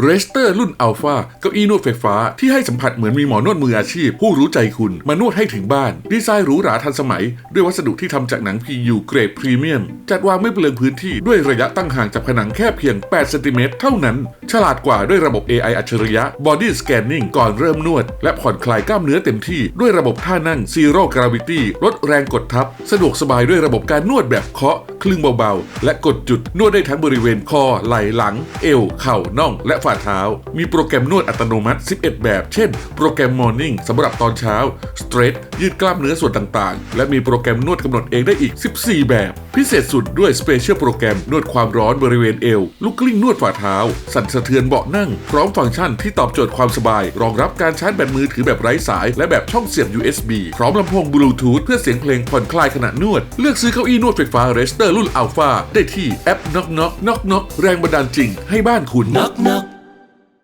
เรสเตอร์รุ่นอัลฟาเก้าอี้นวดไฟฟ้าที่ให้สัมผัสเหมือนมีหมอนวดมืออาชีพ ผู้รู้ใจคุณมานวดให้ถึงบ้าน ดีไซน์หรูหราทันสมัย ด้วยวัสดุที่ทำจากหนัง PU เกรดพรีเมียม จัดวางไม่เปลืองพื้นที่ด้วยระยะตั้งห่างจากผนังแค่เพียง 8 เซนติเมตรเท่านั้น ฉลาดกว่าด้วยระบบ AI อัจฉริยะ Body Scanning ก่อนเริ่มนวด และผ่อนคลายกล้ามเนื้อเต็มที่ด้วยระบบท่านั่ง Zero Gravity ลดแรงกดทับ สะดวกสบายด้วยระบบการนวดแบบเคาะคลึงเบาๆ และกดจุดนวดได้ทั้งบริเวณคอ ไหล่หลัง เอว เข่าน่องและฝ่าเท้า มีโปรแกรมนวดอัตโนมัติ 11 แบบ เช่น โปรแกรม Morning สำหรับตอนเช้า Stretch ยืดกล้ามเนื้อส่วนต่างๆ และมีโปรแกรมนวดกำหนดเองได้อีก 14 แบบ พิเศษสุดด้วย Special โปรแกรมนวดความร้อนบริเวณเอวลูกกลิ้งนวดฝ่าเท้า สั่นสะเทือนเบาะนั่ง พร้อมฟังก์ชันที่ตอบโจทย์ความสบาย รองรับการชาร์จแบตมือถือแบบไร้สาย และแบบช่องเสียบ USB พร้อมลำโพงบลูทูธเพื่อเสียงเพลงผ่อนคลายขณะนวด เลือกซื้อเก้าอี้นวดไฟฟ้าเรสเตอร์รุ่นอัลฟาได้ที่แอปน็อกน็อกน็อกน็อกแรงบันดาลจริงให้บ้านคุณ knock knock